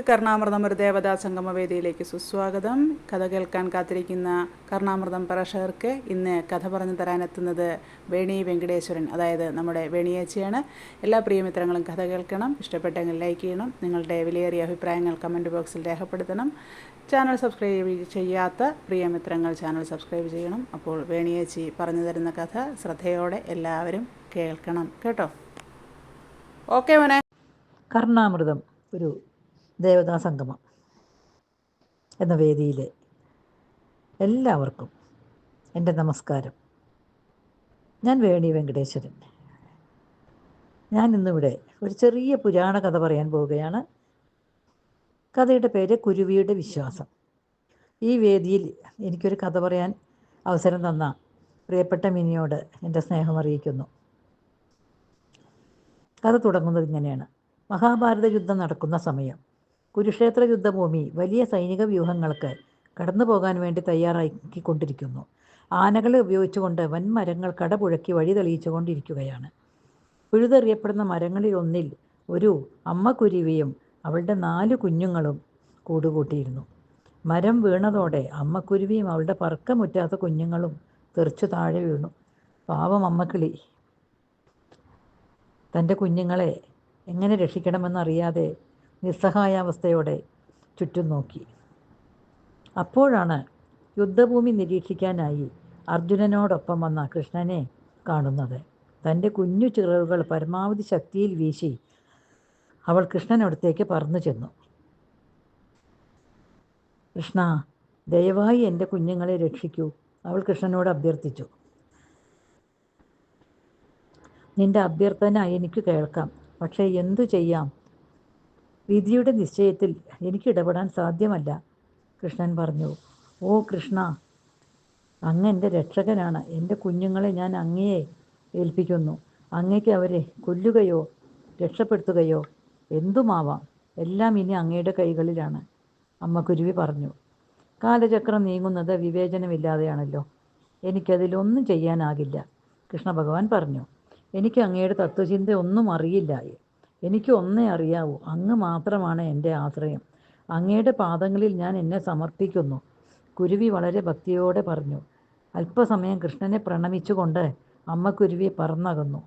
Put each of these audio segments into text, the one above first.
കർണാമൃതം ഒരു ദേവതാ സംഗമവേദിയിലേക്ക് സുസ്വാഗതം. കഥ കേൾക്കാൻ കാത്തിരിക്കുന്ന കർണാമൃതം പ്രേക്ഷകർക്ക് ഇന്ന് കഥ പറഞ്ഞു തരാനെത്തുന്നത് വേണി വെങ്കടേശ്വരൻ അതായത് നമ്മുടെ വേണിയേച്ചിയാണ്. എല്ലാ പ്രിയമിത്രങ്ങളും കഥ കേൾക്കണം. ഇഷ്ടപ്പെട്ടെങ്കിൽ ലൈക്ക് ചെയ്യണം. നിങ്ങളുടെ വിലയേറിയ അഭിപ്രായങ്ങൾ കമന്റ് ബോക്സിൽ രേഖപ്പെടുത്തണം. ചാനൽ സബ്സ്ക്രൈബ് ചെയ്യാത്ത പ്രിയമിത്രങ്ങൾ ചാനൽ സബ്സ്ക്രൈബ് ചെയ്യണം. അപ്പോൾ വേണിയേച്ചി പറഞ്ഞു തരുന്ന കഥ ശ്രദ്ധയോടെ എല്ലാവരും കേൾക്കണം. കേട്ടോ? ഓക്കെ മോനെ. കർണാമൃതം ഒരു ദേവതാ സംഗമം എന്ന വേദിയിലെ എല്ലാവർക്കും എന്റെ നമസ്കാരം. ഞാൻ വേണി വെങ്കടേശ്വരൻ. ഞാൻ ഇന്നിവിടെ ഒരു ചെറിയ പുരാണ കഥ പറയാൻ പോവുകയാണ്. കഥയുടെ പേര് കുരുവിയുടെ വിശ്വാസം. ഈ വേദിയിൽ എനിക്കൊരു കഥ പറയാൻ അവസരം തന്ന പ്രിയപ്പെട്ട മിനിയോട് എന്റെ സ്നേഹം അറിയിക്കുന്നു. കഥ തുടങ്ങുന്നത് ഇങ്ങനെയാണ്. മഹാഭാരത യുദ്ധം നടക്കുന്ന സമയം. കുരുക്ഷേത്ര യുദ്ധഭൂമി വലിയ സൈനിക വ്യൂഹങ്ങൾക്ക് കടന്നു പോകാൻ വേണ്ടി തയ്യാറാക്കിക്കൊണ്ടിരിക്കുന്നു. ആനകളെ ഉപയോഗിച്ചുകൊണ്ട് വൻ മരങ്ങൾ കടപുഴക്കി വഴി തെളിയിച്ചുകൊണ്ടിരിക്കുകയാണ്. പുഴുതെറിയപ്പെടുന്ന മരങ്ങളിൽ ഒന്നിൽ ഒരു അമ്മക്കുരുവിയും അവളുടെ നാല് കുഞ്ഞുങ്ങളും കൂടുകൂട്ടിയിരുന്നു. മരം വീണതോടെ അമ്മക്കുരുവിയും അവളുടെ പറക്കമുറ്റാത്ത കുഞ്ഞുങ്ങളും തെറിച്ചു താഴെ വീണു. പാവം അമ്മക്കിളി. തന്റെ കുഞ്ഞുങ്ങളെ എങ്ങനെ രക്ഷിക്കണമെന്നറിയാതെ നിസ്സഹായാവസ്ഥയോടെ ചുറ്റും നോക്കി. അപ്പോഴാണ് യുദ്ധഭൂമി നിരീക്ഷിക്കാനായി അർജുനനോടൊപ്പം വന്ന കൃഷ്ണനെ കാണുന്നത്. തന്റെ കുഞ്ഞു ചിറകുകൾ പരമാവധി ശക്തിയിൽ വീശി അവൾ കൃഷ്ണനടുത്തേക്ക് പറന്നു ചെന്നു. കൃഷ്ണ ദയവായി എന്റെ കുഞ്ഞുങ്ങളെ രക്ഷിക്കൂ അവൾ കൃഷ്ണനോട് അഭ്യർത്ഥിച്ചു. നിന്റെ അഭ്യർത്ഥന എനിക്ക് കേൾക്കാം പക്ഷേ എന്തു ചെയ്യാം? വിധിയുടെ നിശ്ചയത്തിൽ എനിക്ക് ഇടപെടാൻ സാധ്യമല്ല കൃഷ്ണൻ പറഞ്ഞു. ഓ കൃഷ്ണ അങ്ങ് എന്റെ രക്ഷകനാണ്. എന്റെ കുഞ്ഞുങ്ങളെ ഞാൻ അങ്ങയെ ഏൽപ്പിക്കുന്നു. അങ്ങയ്ക്ക് അവരെ കൊല്ലുകയോ രക്ഷപ്പെടുത്തുകയോ എന്തുമാവാം. എല്ലാം ഇനി അങ്ങയുടെ കൈകളിലാണ് അമ്മ കുരുവി പറഞ്ഞു. കാലചക്രം നീങ്ങുന്നത് വിവേചനമില്ലാതെയാണല്ലോ. എനിക്കതിലൊന്നും ചെയ്യാനാകില്ല കൃഷ്ണ ഭഗവാൻ പറഞ്ഞു. എനിക്ക് അങ്ങയുടെ തത്വചിന്ത ഒന്നും അറിയില്ല. എനിക്ക് ഒന്നേ അറിയാവൂ. അങ്ങ് മാത്രമാണ് എന്റെ ആശ്രയം. അങ്ങയുടെ പാദങ്ങളിൽ ഞാൻ എന്നെ സമർപ്പിക്കുന്നു. കുരുവി വളരെ ഭക്തിയോടെ പറഞ്ഞു. അല്പസമയം കൃഷ്ണനെ പ്രണമിച്ചുകൊണ്ട് അമ്മ കുരുവി പറന്നകന്നു.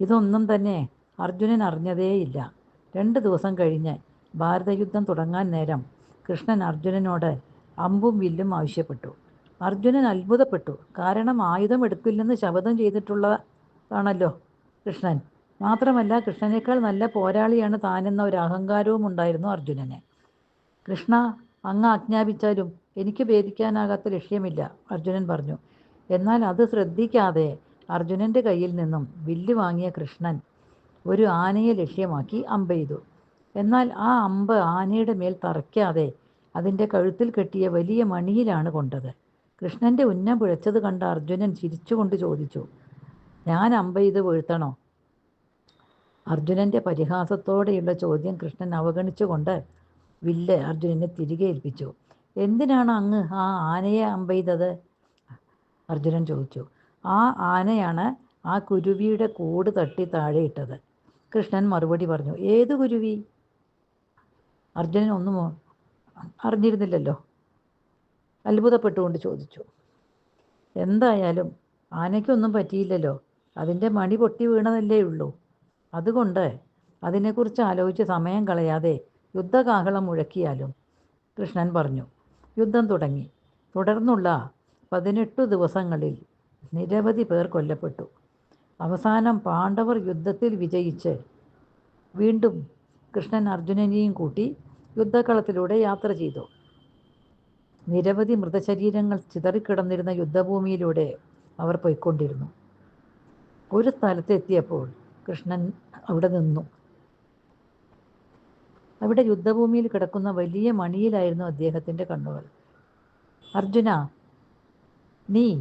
ഇതൊന്നും തന്നെ അർജുനൻ അറിഞ്ഞതേയില്ല. രണ്ട് ദിവസം കഴിഞ്ഞ് ഭാരതയുദ്ധം തുടങ്ങാൻ നേരം കൃഷ്ണൻ അർജുനനോട് അമ്പും വില്ലും ആവശ്യപ്പെട്ടു. അർജുനൻ അത്ഭുതപ്പെട്ടു. കാരണം ആയുധം എടുക്കില്ലെന്ന് ശപഥം ചെയ്തിട്ടുള്ളതാണല്ലോ കൃഷ്ണൻ. മാത്രമല്ല കൃഷ്ണനേക്കാൾ നല്ല പോരാളിയാണ് താനെന്ന ഒരു അഹങ്കാരവും ഉണ്ടായിരുന്നു അർജുനന്. കൃഷ്ണ അങ്ങ് ആജ്ഞാപിച്ചാലും എനിക്ക് ഭേദിക്കാനാകാത്ത ലക്ഷ്യമില്ല അർജുനൻ പറഞ്ഞു. എന്നാൽ അത് ശ്രദ്ധിക്കാതെ അർജുനന്റെ കയ്യിൽ നിന്നും വില്ല് വാങ്ങിയ കൃഷ്ണൻ ഒരു ആനയെ ലക്ഷ്യമാക്കി അമ്പെയ്തു എന്നാൽ ആ അമ്പ് ആനയുടെ മേൽ തറയ്ക്കാതെ അതിന്റെ കഴുത്തിൽ കെട്ടിയ വലിയ മണിയിലാണ് കൊണ്ടത്. കൃഷ്ണന്റെ ഉന്നം പിഴച്ചത് കണ്ട അർജുനൻ ചിരിച്ചുകൊണ്ട് ചോദിച്ചു ഞാൻ അമ്പെയ്ത് വീഴ്ത്തണോ? അർജുനന്റെ പരിഹാസത്തോടെയുള്ള ചോദ്യം കൃഷ്ണൻ അവഗണിച്ചുകൊണ്ട് വില്ല് അർജുനനെ തിരികെ ഏൽപ്പിച്ചു. എന്തിനാണ് അങ്ങ് ആ ആനയെ അമ്പെയ്തത്? അർജുനൻ ചോദിച്ചു. ആ ആനയാണ് ആ കുരുവിയുടെ കൂട് തട്ടി താഴെയിട്ടത് കൃഷ്ണൻ മറുപടി പറഞ്ഞു ഏത് കുരുവി? അർജുനൻ ഒന്നും അറിഞ്ഞിരുന്നില്ലല്ലോ. അത്ഭുതപ്പെട്ടുകൊണ്ട് ചോദിച്ചു. എന്തായാലും ആനയ്ക്കൊന്നും പറ്റിയില്ലല്ലോ. അതിന്റെ മണി പൊട്ടി വീണതല്ലേ ഉള്ളൂ. അതുകൊണ്ട് അതിനെക്കുറിച്ച് ആലോചിച്ച് സമയം കളയാതെ യുദ്ധകാഹളം മുഴക്കിയാലും കൃഷ്ണൻ പറഞ്ഞു. യുദ്ധം തുടങ്ങി. തുടർന്നുള്ള പതിനെട്ടു ദിവസങ്ങളിൽ നിരവധി പേർ കൊല്ലപ്പെട്ടു. അവസാനം പാണ്ഡവർ യുദ്ധത്തിൽ വിജയിച്ച് വീണ്ടും കൃഷ്ണൻ അർജുനനെയും കൂട്ടി യുദ്ധക്കളത്തിലൂടെ യാത്ര ചെയ്തു. നിരവധി മൃതശരീരങ്ങൾ ചിതറിക്കിടന്നിരുന്ന യുദ്ധഭൂമിയിലൂടെ അവർ പോയിക്കൊണ്ടിരുന്നു. ഒരു സ്ഥലത്തെത്തിയപ്പോൾ കൃഷ്ണൻ അവിടെ നിന്നു. അവിടെ യുദ്ധഭൂമിയിൽ കിടക്കുന്ന വലിയ മണിയിലായിരുന്നു അദ്ദേഹത്തിന്റെ കണ്ണുകൾ. അർജുന നീ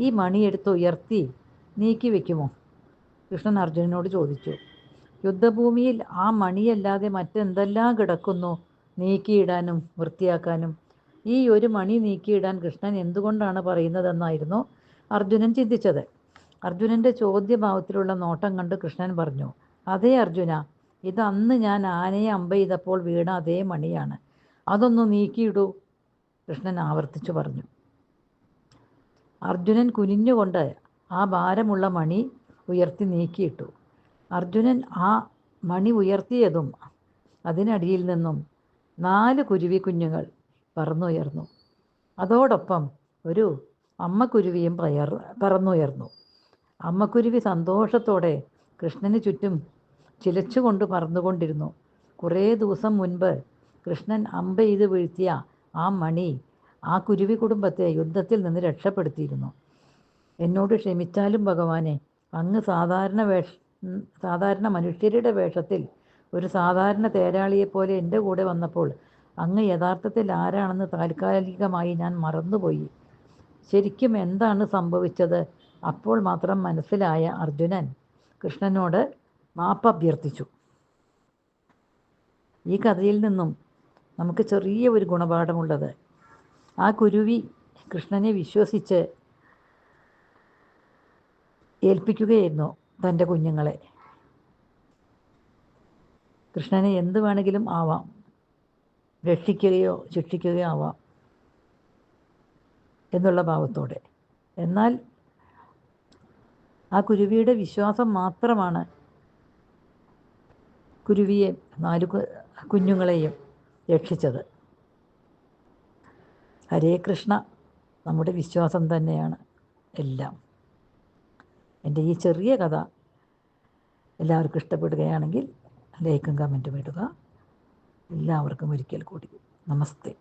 ഈ മണിയെടുത്ത് ഉയർത്തി നീക്കി വെക്കുമോ കൃഷ്ണൻ അർജുനനോട് ചോദിച്ചു. യുദ്ധഭൂമിയിൽ ആ മണിയല്ലാതെ മറ്റെന്തെല്ലാം കിടക്കുന്നു നീക്കിയിടാനും വൃത്തിയാക്കാനും? ഈ ഒരു മണി നീക്കിയിടാൻ കൃഷ്ണൻ എന്തുകൊണ്ടാണ് പറയുന്നതെന്നായിരുന്നു അർജുനൻ ചിന്തിച്ചത്. അർജുനന്റെ ചോദ്യഭാവത്തിലുള്ള നോട്ടം കണ്ട് കൃഷ്ണൻ പറഞ്ഞു അതേ അർജുന ഇത് അന്ന് ഞാൻ ആനയെ അമ്പ ചെയ്തപ്പോൾ വീണ അതേ മണിയാണ്. അതൊന്ന് നീക്കിയിടൂ കൃഷ്ണൻ ആവർത്തിച്ചു പറഞ്ഞു. അർജുനൻ കുനിഞ്ഞുകൊണ്ട് ആ ഭാരമുള്ള മണി ഉയർത്തി നീക്കിയിട്ടു. അർജുനൻ ആ മണി ഉയർത്തിയതും അതിനടിയിൽ നിന്നും നാല് കുരുവി കുഞ്ഞുങ്ങൾ പറന്നുയർന്നു. അതോടൊപ്പം ഒരു അമ്മക്കുരുവിയും പറന്നുയർന്നു. അമ്മക്കുരുവി സന്തോഷത്തോടെ കൃഷ്ണന് ചുറ്റും ചിലച്ചുകൊണ്ട് പറന്നുകൊണ്ടിരുന്നു. കുറേ ദിവസം മുൻപ് കൃഷ്ണൻ അമ്പ ചെയ്ത് വീഴ്ത്തിയ ആ മണി ആ കുരുവി കുടുംബത്തെ യുദ്ധത്തിൽ നിന്ന് രക്ഷപ്പെടുത്തിയിരുന്നു. എന്നോട് ക്ഷമിച്ചാലും ഭഗവാനെ അങ്ങ് സാധാരണ വേഷ സാധാരണ മനുഷ്യരുടെ വേഷത്തിൽ ഒരു സാധാരണ തേരാളിയെപ്പോലെ എന്റെ കൂടെ വന്നപ്പോൾ അങ്ങ് യഥാർത്ഥത്തിൽ ആരാണെന്ന് താൽക്കാലികമായി ഞാൻ മറന്നുപോയി. ശരിക്കും എന്താണ് സംഭവിച്ചത്? അപ്പോൾ മാത്രം മനസ്സിലായ അർജുനൻ കൃഷ്ണനോട് മാപ്പ് അഭ്യർത്ഥിച്ചു. ഈ കഥയിൽ നിന്നും നമുക്ക് ചെറിയ ഒരു ഗുണപാഠമുള്ളത്. ആ കുരുവി കൃഷ്ണനെ വിശ്വസിച്ച് ഏൽപ്പിക്കുകയായിരുന്നു തന്റെ കുഞ്ഞുങ്ങളെ. കൃഷ്ണനെ എന്ത് വേണമെങ്കിലും ആവാം. രക്ഷിക്കുകയോ ശിക്ഷിക്കുകയോ ആവാം എന്നുള്ള ഭാവത്തോടെ. എന്നാൽ ആ കുരുവിയുടെ വിശ്വാസം മാത്രമാണ്. കുരുവിയെ നാല് കുഞ്ഞുങ്ങളെയും രക്ഷിച്ചത്. ഹരേ കൃഷ്ണ നമ്മുടെ വിശ്വാസം തന്നെയാണ് എല്ലാം. എന്റെ ഈ ചെറിയ കഥ എല്ലാവർക്കും ഇഷ്ടപ്പെടുകയാണെങ്കിൽ ലൈക്കും കമന്റും ഇടുക. എല്ലാവർക്കും ഒരിക്കൽ കൂടി. നമസ്തേ.